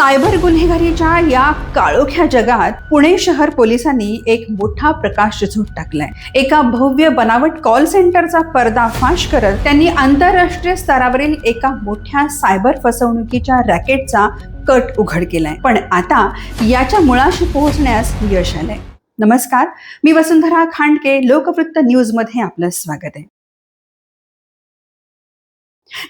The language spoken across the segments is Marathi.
सायबर गुन्हेगारीच्या या काळोख्या जगात पुणे शहर पोलिसांनी एक मोठा प्रकाश झोत टाकलाय. एका भव्य बनावट कॉल सेंटरचा पर्दाफाश करत त्यांनी आंतरराष्ट्रीय स्तरावरील एका मोठ्या सायबर फसवणुकीच्या रॅकेटचा कट उघड केलाय. पण आता याच्या मुळाशी पोहोचण्यास यश आलंय. नमस्कार मी वसुंधरा खांडके लोकवृत्त न्यूजमध्ये आपलं स्वागत आहे.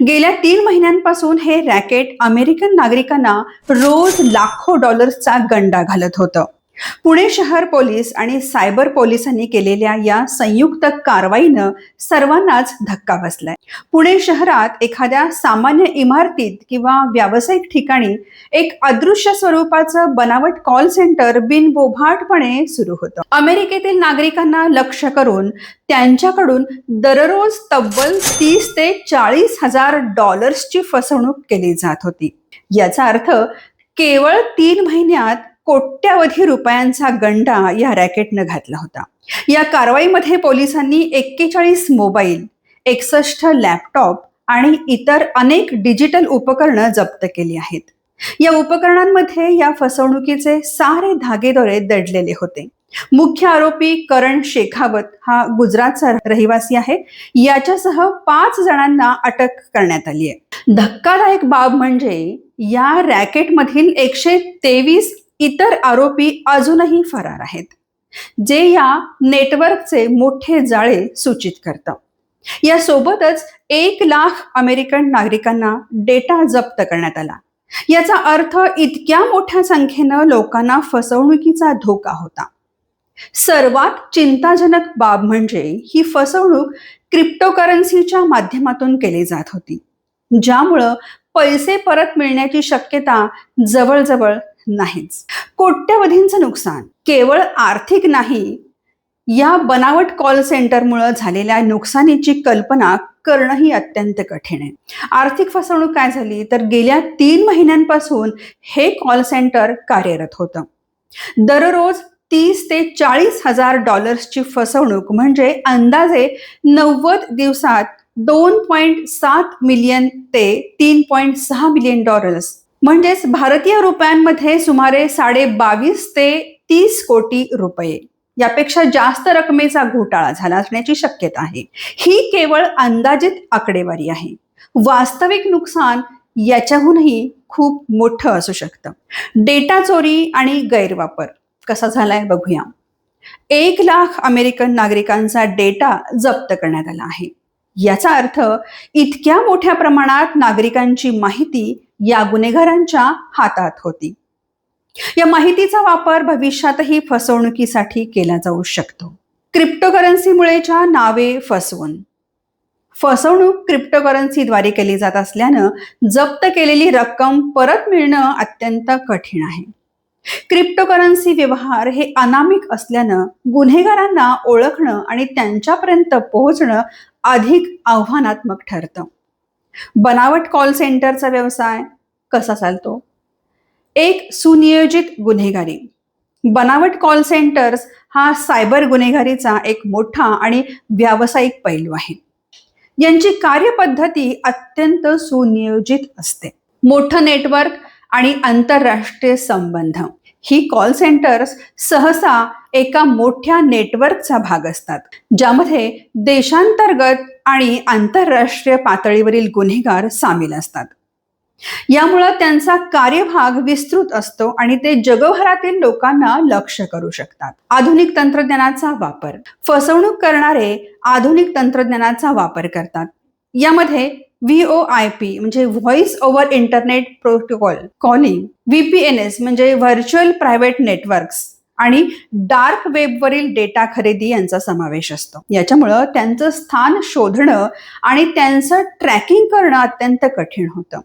गेल्या तीन महिन्यांपासून हे रॅकेट अमेरिकन नागरिकांना रोज लाखो डॉलर्सचा गंडा घालत होतं. पुणे शहर पोलीस आणि सायबर पोलिसांनी केलेल्या या संयुक्त कारवाईनं सर्वांनाच धक्का बसलाय. पुणे शहरात एखाद्या सामान्य इमारतीत किंवा व्यावसायिक ठिकाणी एक अदृश्य स्वरूपाचं बनावट कॉल सेंटर बिनबोभाटपणे सुरू होतं. अमेरिकेतील नागरिकांना लक्ष करून त्यांच्याकडून दररोज तब्बल तीस ते चाळीस हजार डॉलर्सची फसवणूक केली जात होती. याचा अर्थ केवळ तीन महिन्यात कोट्यावधी रुपयांचा गंडा या रॅकेटनं घातला होता. या कारवाईमध्ये पोलिसांनी एक्केचाळीस मोबाईल एकसष्ट लॅपटॉप आणि इतर अनेक डिजिटल उपकरणं जप्त केली आहेत. या उपकरणांमध्ये या फसवणुकीचे सारे धागेदोरे दडलेले होते. मुख्य आरोपी करण शेखावत हा गुजरातचा रहिवासी आहे. याच्यासह पाच जणांना अटक करण्यात आली आहे. धक्कादायक बाब म्हणजे या रॅकेटमधील एकशे तेवीस इतर आरोपी अजूनही फरार आहेत जे या नेटवर्कचे मोठे जाळे सूचित करतं. यासोबतच एक लाख अमेरिकन नागरिकांना डेटा जप्त करण्यात आला. याचा अर्थ इतक्या मोठ्या संख्येनं लोकांना फसवणुकीचा धोका होता. सर्वात चिंताजनक बाब म्हणजे ही फसवणूक क्रिप्टोकरन्सीच्या माध्यमातून केली जात होती ज्यामुळं पैसे परत मिळण्याची शक्यता जवळजवळ नाहीच. कोट्यवधींचं नुकसान केवळ आर्थिक नाही या बनावट कॉल सेंटरमुळं झालेल्या नुकसानीची कल्पना करणंही अत्यंत कठीण आहे. आर्थिक फसवणूक काय झाली? तर गेल्या तीन महिन्यांपासून हे कॉल सेंटर कार्यरत होतं. दररोज तीस ते चाळीस हजार डॉलर्सची फसवणूक म्हणजे अंदाजे नव्वद दिवसात दोन पॉईंट सात मिलियन ते तीन पॉईंट सहा मिलियन डॉलर्स म्हणजेच भारतीय रुपयांमध्ये सुमारे साडे बावीस ते तीस कोटी रुपये. यापेक्षा जास्त रकमेचा घोटाळा झाला असण्याची शक्यता आहे. ही केवळ अंदाजित आकडेवारी आहे. वास्तविक नुकसान याच्याहूनही खूप मोठं असू शकतं. डेटा चोरी आणि गैरवापर कसा झालाय बघूया. एक लाख अमेरिकन नागरिकांचा डेटा जप्त करण्यात आला आहे. याचा अर्थ इतक्या मोठ्या प्रमाणात नागरिकांची माहिती या गुन्हेगारांच्या हातात होती. या माहितीचा वापर भविष्यातही फसवणुकीसाठी केला जाऊ शकतो. क्रिप्टोकरन्सीमुळेच्या नावे फसवून. फसवणूक क्रिप्टोकरन्सीद्वारे केली जात असल्यानं जप्त केलेली रक्कम परत मिळणं अत्यंत कठीण आहे. क्रिप्टोकरन्सी व्यवहार हे अनामिक असल्यानं गुन्हेगारांना ओळखणं आणि त्यांच्यापर्यंत पोहोचणं अधिक आव्हानात्मक ठरतं. बनावट कॉल सेंटरचा व्यवसाय कसा चालतो? एक सुनियोजित गुन्हेगारी. बनावट कॉल सेंटर्स हा सायबर गुन्हेगारीचा एक मोठा आणि व्यावसायिक पैलू आहे. यांची कार्यपद्धती अत्यंत सुनियोजित असते. मोठं नेटवर्क आणि आंतरराष्ट्रीय संबंध. ही कॉल सेंटर्स सहसा एका मोठ्या नेटवर्कचा भाग असतात ज्यामध्ये देशांतर्गत आणि आंतरराष्ट्रीय पातळीवरील गुन्हेगार सामील असतात. यामुळं त्यांचा कार्यभाग विस्तृत असतो आणि ते जगभरातील लोकांना लक्ष करू शकतात. आधुनिक तंत्रज्ञानाचा वापर फसवणूक करणारे आधुनिक तंत्रज्ञानाचा वापर करतात. यामध्ये व्हीओ आय पी म्हणजे voice over internet protocol calling VPNs म्हणजे व्हर्च्युअल प्रायव्हेट नेटवर्क्स आणि डार्क वेबवरील डेटा खरेदी यांचा समावेश असतो. याच्यामुळं त्यांचं स्थान शोधणं आणि त्यांचं ट्रॅकिंग करणं अत्यंत कठीण होतं.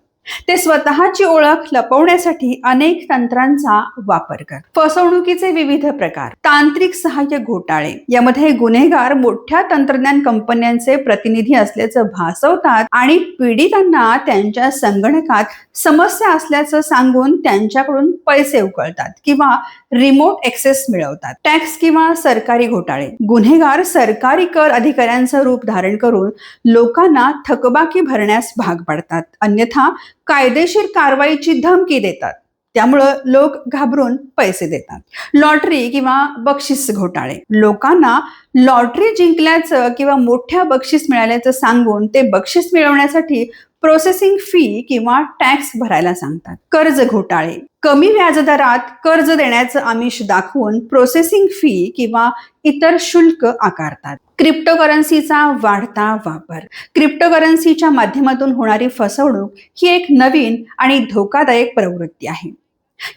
ते स्वतःची ओळख लपवण्यासाठी अनेक तंत्रांचा वापर कर फसवणुकीचे विविध प्रकार तांत्रिक सहाय्य घोटाळे यामध्ये गुन्हेगार मोठ्या तंत्रज्ञान कंपन्यांचे प्रतिनिधी असल्याचं भासवतात आणि पीडितांना त्यांच्या संगणकात समस्या असल्याचं सांगून त्यांच्याकडून पैसे उकळतात किंवा रिमोट एक्सेस मिळवतात. टॅक्स किंवा सरकारी घोटाळे. गुन्हेगार सरकारी कर अधिकाऱ्यांचं रूप धारण करून लोकांना थकबाकी भरण्यास भाग पाडतात. अन्यथा कायदेशीर कारवाईची धमकी देतात. त्यामुळं लोक घाबरून पैसे देतात. लॉटरी किंवा बक्षीस घोटाळे. लोकांना लॉटरी जिंकल्याचं किंवा मोठ्या बक्षीस मिळाल्याचं सांगून ते बक्षीस मिळवण्यासाठी प्रोसेसिंग फी किंवा टॅक्स भरायला सांगतात. कर्ज घोटाळे. कमी व्याजदरात कर्ज देण्याचं आमिष दाखवून प्रोसेसिंग फी किंवा इतर शुल्क आकारतात. क्रिप्टोकरन्सीचा वाढता वापर. क्रिप्टोकरन्सीच्या माध्यमातून होणारी फसवणूक ही एक नवीन आणि धोकादायक प्रवृत्ती आहे.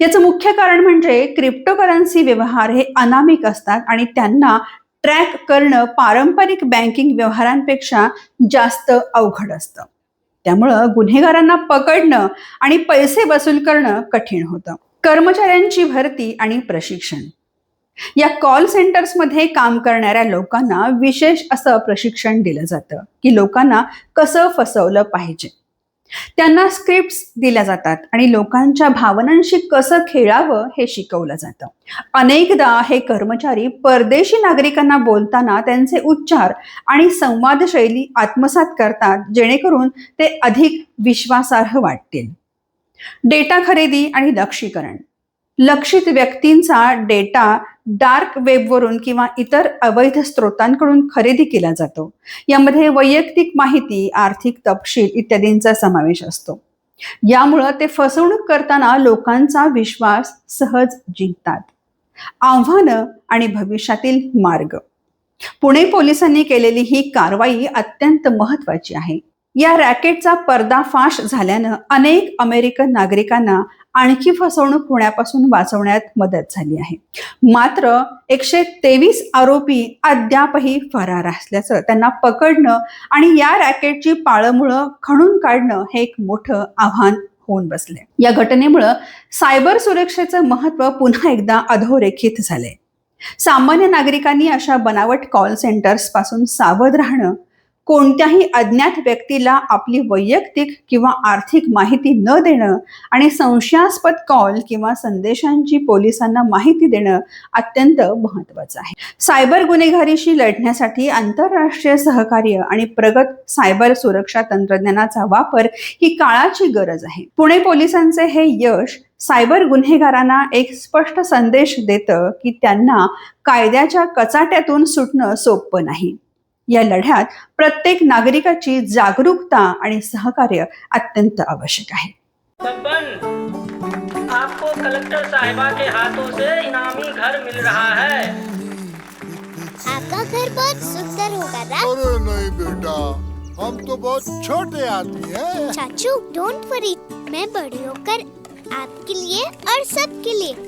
याचं मुख्य कारण म्हणजे क्रिप्टोकरन्सी व्यवहार हे अनामिक असतात आणि त्यांना ट्रॅक करणं पारंपरिक बँकिंग व्यवहारांपेक्षा जास्त अवघड असतं. त्यामुळं गुन्हेगारांना पकडणं आणि पैसे वसूल करणं कठीण होतं. कर्मचाऱ्यांची भरती आणि प्रशिक्षण. या कॉल सेंटर्समध्ये काम करणाऱ्या लोकांना विशेष असं प्रशिक्षण दिलं जातं की लोकांना कसं फसवलं पाहिजे. त्यांना स्क्रिप्ट दिल्या जातात आणि लोकांच्या भावनांशी कसं खेळावं हे शिकवलं जातं. अनेकदा हे कर्मचारी परदेशी नागरिकांना बोलताना त्यांचे उच्चार आणि संवाद शैली आत्मसात करतात जेणेकरून ते अधिक विश्वासार्ह वाटतील. डेटा खरेदी आणि लक्षीकरण लक्षित व्यक्तींचा डेटा डार्क वेबवरून किंवा इतर अवैध स्रोतांकडून खरेदी केला जातो. यामध्ये वैयक्तिक माहिती आर्थिक तपशील इत्यादींचा समावेश असतो. यामुळं ते फसवणूक करताना लोकांचा विश्वास सहज जिंकतात. आव्हानं आणि भविष्यातील मार्ग. पुणे पोलिसांनी केलेली ही कारवाई अत्यंत महत्वाची आहे. या रॅकेटचा पर्दाफाश झाल्यानं अनेक अमेरिकन नागरिकांना आणखी फसवणूक होण्यापासून वाचवण्यात मदत झाली आहे. मात्र एकशे तेवीस आरोपी अद्यापही फरार असल्याचं त्यांना पकडणं आणि या रॅकेटची पाळंमुळं खणून काढणं हे एक मोठं आव्हान होऊन बसले या घटनेमुळं सायबर सुरक्षेचं महत्त्व पुन्हा एकदा अधोरेखित झालंय. सामान्य नागरिकांनी अशा बनावट कॉल सेंटर्सपासून सावध राहणं कोणत्याही अज्ञात व्यक्तीला आपली वैयक्तिक किंवा आर्थिक माहिती न देणं आणि संशयास्पद कॉल किंवा संदेशांची पोलिसांना माहिती देणं अत्यंत महत्वाचं आहे. सायबर गुन्हेगारीशी लढण्यासाठी आंतरराष्ट्रीय सहकार्य आणि प्रगत सायबर सुरक्षा तंत्रज्ञानाचा वापर ही काळाची गरज आहे. पुणे पोलिसांचे हे यश सायबर गुन्हेगारांना एक स्पष्ट संदेश देतं की त्यांना कायद्याच्या कचाट्यातून सुटणं सोपं नाही. या लढ्यात प्रत्येक नागरिकाची जागरूकता आणि सहकार्य अत्यंत आवश्यक आहे. आपको कलेक्टर साहिबा के हाथों से इनामी घर मिल रहा है। आपका घर बहुत सुंदर होगा अरे नहीं बेटा हम तो बहुत छोटे आदमी हैं। चाचू डोंट वरी मैं बड़ी होकर आपके लिए और सबके लिए